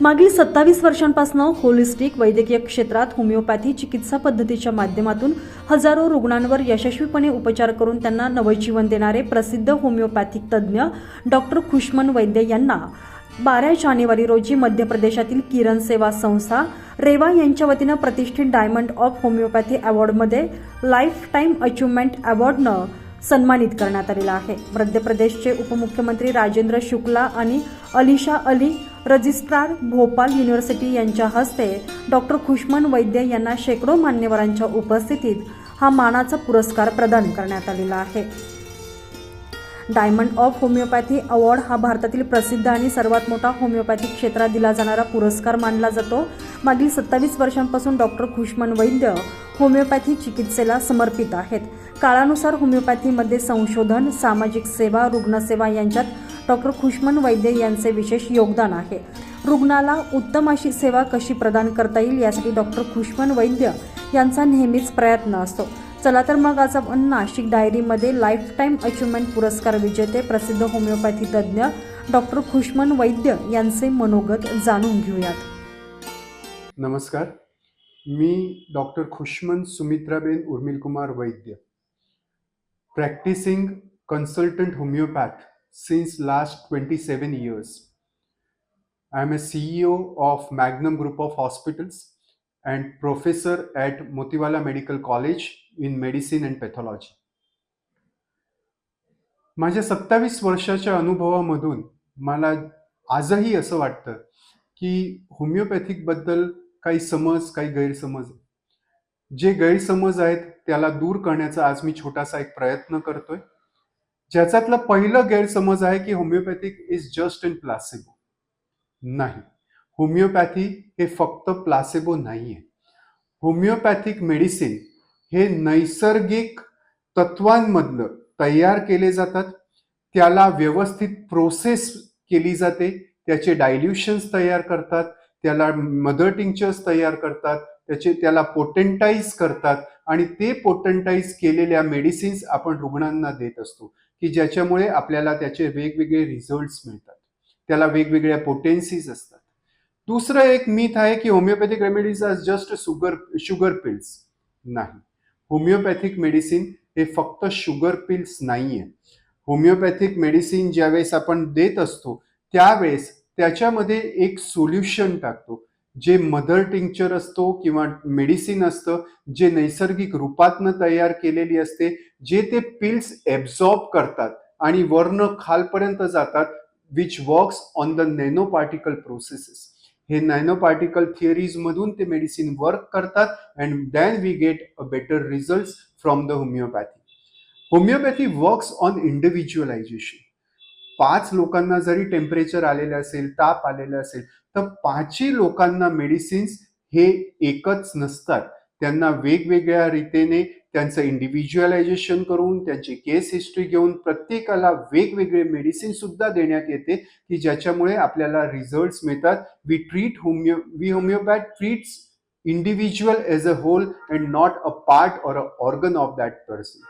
मागील सत्तावीस वर्षांपासून होलिस्टिक वैद्यकीय क्षेत्रात होमिओपॅथी चिकित्सा पद्धतीच्या माध्यमातून हजारो रुग्णांवर यशस्वीपणे उपचार करून त्यांना नवजीवन देणारे प्रसिद्ध होमिओपॅथिक तज्ज्ञ डॉक्टर खुशमन वैद्य यांना बारा जानेवारी रोजी मध्य प्रदेशातील किरण सेवा संस्था रेवा यांच्या वतीनं प्रतिष्ठित डायमंड ऑफ होमिओपॅथी अवॉर्डमध्ये लाईफ टाईम अचिव्हमेंट अवॉर्डनं सन्मानित करण्यात आलेला आहे. मध्य प्रदेशचे उपमुख्यमंत्री राजेंद्र शुक्ला आणि अलिशा अली रजिस्ट्रार भोपाल युनिव्हर्सिटी यांच्या हस्ते डॉक्टर खुशमन वैद्य यांना शेकडो मान्यवरांच्या उपस्थितीत हा मानाचा पुरस्कार प्रदान करण्यात आलेला आहे. डायमंड ऑफ होमिओपॅथी अवॉर्ड हा भारतातील प्रसिद्ध आणि सर्वात मोठा होमिओपॅथी क्षेत्रात दिला जाणारा पुरस्कार मानला जातो. मागील सत्तावीस वर्षांपासून डॉक्टर खुशमन वैद्य होमिओपॅथी चिकित्सेला समर्पित आहेत. काळानुसार होमिओपॅथीमध्ये संशोधन सामाजिक सेवा रुग्णसेवा यांच्यात डॉक्टर खुशमन वैद्य यांचे विशेष योगदान आहे. रुग्णाला उत्तम अशी सेवा कशी प्रदान करता येईल यासाठी डॉक्टर खुशमन वैद्य यांचा नेहमीच प्रयत्न असतो. चला तर मग आज आपण नाशिक डायरीमध्ये लाईफ टाईम अचिव्हमेंट पुरस्कार विजेते प्रसिद्ध होमिओपॅथी तज्ज्ञ डॉक्टर खुशमन वैद्य यांचे मनोगत जाणून घेऊयात. नमस्कार. मी doctor Khushman Sumitraben Urmilkumar Vaidya. Practising consultant homeopath since last twenty seven years I am a CEO of Magnum group of hospitals and professor Motiwala Motiwala medical college in medicine and pathology माझ्या सत्तावीस वर्षाच्या अनुभवामधून मला आजही असं वाटतं की होमिओपॅथिकबद्दल काही समज काही गैरसमज. जे गैरसमज आहेत त्याला दूर करण्याचा आज मी छोटासा एक प्रयत्न करतोय. ज्याच्यातलं पहिलं गैरसमज आहे की homeopathic is just in placebo नाही. होमिओपॅथी हे फक्त प्लासेबो नाही आहे होमिओपॅथिक मेडिसिन हे नैसर्गिक तत्वांमधलं तयार केले जातात. त्याला व्यवस्थित प्रोसेस केली जाते. त्याचे डायल्युशन्स तयार करतात. त्याला मदर टिंक्चर्स तयार करतात. त्याचे त्याला पोटेंटाईज करतात. आणि ते पोटेंटाईज केलेल्या मेडिसिन्स आपण रुग्णांना देत असतो. की ज्याच्यामुळे आपल्याला त्याचे वेगवेगळे रिझल्ट्स मिळतात. त्याला वेगवेगळ्या पोटेन्सीज असतात. दुसरं एक मीथ आहे की homeopathic remedies are just sugar sugar pills नाही. होमिओपॅथिक मेडिसिन हे फक्त शुगर पिल्स नाही आहे होमिओपॅथिक मेडिसिन ज्यावेळेस आपण देत असतो त्यावेळेस त्याच्यामध्ये एक सोल्युशन टाकतो. जे मदर टिंक्चर असतो किंवा मेडिसिन असतं जे नैसर्गिक रूपातनं तयार केलेली असते जे ते पिल्स एब्झॉर्ब करतात आणि वर्ण खालपर्यंत जातात which works on the nano particle processes हे नॅनो पार्टिकल थिअरीजमधून ते मेडिसिन वर्क करतात and then we get a better result from the homeopathy homeopathy works on individualisation पाच लोकांना जरी टेम्परेचर आलेलं असेल ताप आलेलं असेल तर पाचही लोकांना मेडिसिन्स हे एकच नसतात. त्यांना वेगवेगळ्या रीतीने त्यांचं इंडिव्हिज्युअलायझेशन करून त्यांची केस हिस्ट्री घेऊन प्रत्येकाला वेगवेगळे मेडिसिन सुद्धा देण्यात येते की ज्याच्यामुळे आपल्याला रिझल्ट्स मिळतात. We treat homeo we homeopath treats individual as a whole and not a part or a organ of that person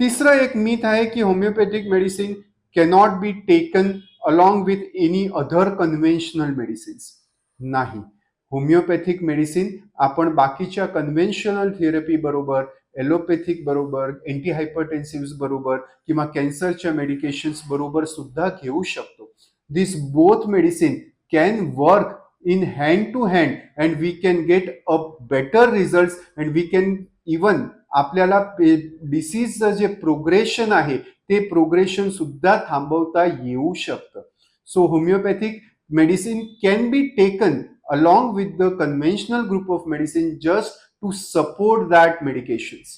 तिसरा एक मिथ आहे की homeopathic medicine cannot be taken along with any other conventional medicines नाही. Homeopathic medicine आपण बाकीच्या conventional therapy बरोबर allopathic बरोबर अँटीहायपरटेन्सिव्ह बरोबर किंवा कॅन्सरच्या मेडिकेशन्स बरोबर सुद्धा घेऊ शकतो. This both medicine can work in hand to hand and we can get a better result and we can even आपल्याला डिसीजचं जे प्रोग्रेशन आहे ते प्रोग्रेशन सुद्धा थांबवता येऊ शकतं. So homeopathic medicine can be taken along with the conventional group of medicine just to support that medications.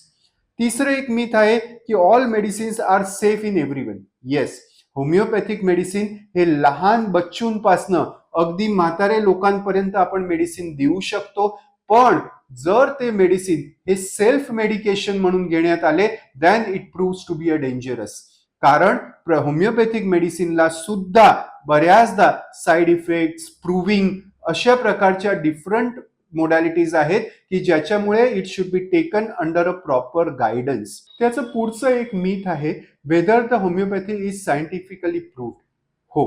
तिसरं एक मिथ आहे की all medicines are safe in everyone yes homeopathic medicine हे लहान बच्चूंपासनं अगदी म्हातारे लोकांपर्यंत आपण मेडिसिन देऊ शकतो. पण जर ते मेडिसिन हे सेल्फ मेडिकेशन म्हणून घेण्यात आले than it proves to be a dangerous कारण होमिओपॅथिक मेडिसिनला सुद्धा बऱ्याचदा साईड इफेक्ट्स प्रूव्हिंग अशा प्रकारच्या डिफरंट मोडॅलिटीज आहेत की ज्याच्यामुळे it should be taken under a proper guidance त्याचं पुढचं एक मीथ आहे whether the homeopathy is scientifically proved हो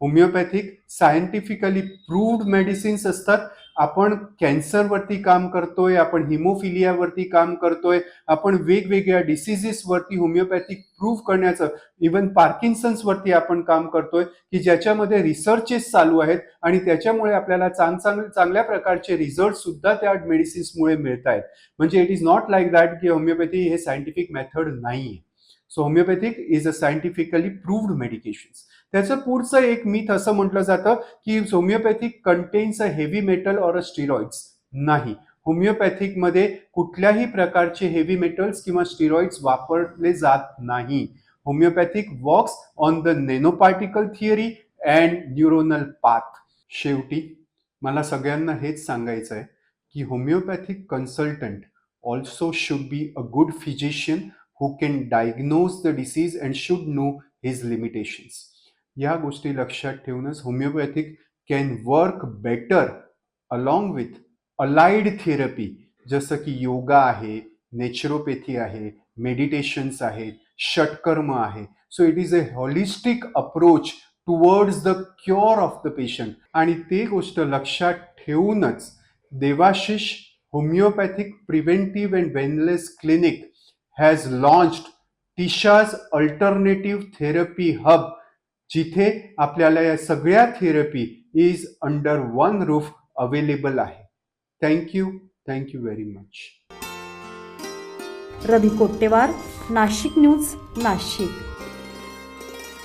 होमिओपॅथिक सायंटिफिकली प्रूव्ड मेडिसिन्स असतात आपण कॅन्सरवरती काम करतोय आपण हिमोफिलियावरती काम करतोय आपण वेगवेगळ्या डिसिजेसवरती होमिओपॅथिक प्रूव्ह करण्याचं इवन पार्किन्सन्सवरती आपण काम करतोय की ज्याच्यामध्ये रिसर्चेस चालू आहेत आणि त्याच्यामुळे आपल्याला चांग चांग चांगल्या प्रकारचे रिझल्ट सुद्धा त्या मेडिसिन्समुळे मिळत आहेत म्हणजे it is not like that की होमिओपॅथी हे सायंटिफिक मेथड नाही आहे so homeopathic is a scientifically proved medications त्याचं पुढचं एक मिथ असं म्हटलं जातं की homeopathic contains a heavy metal or a steroids नाही होमिओपॅथिकमध्ये कुठल्याही प्रकारचे हेवी मेटल्स किंवा स्टिरॉइड्स वापरले जात नाही homeopathic works on the nanoparticle theory and neuronal path शेवटी मला सगळ्यांना हेच सांगायचं आहे की homeopathic consultant also should be a good physician who can diagnose the disease and should know his limitations या गोष्टी लक्षात ठेवूनच homeopathic can work better along with allied therapy जसं की योगा आहे नेचरोपॅथी आहे मेडिटेशन्स आहेत षटकर्म आहे. So it is a holistic approach towards the cure of the patient आणि ते गोष्ट लक्षात ठेवूनच Devashish homeopathic preventive and वेनलेस clinic has launched Tisha's alternative therapy hub जिथे आपल्याला या सगळ्या therapy is under one roof available आहे. Thank you thank you very much Ravi Kottewar Nashik news Nashik.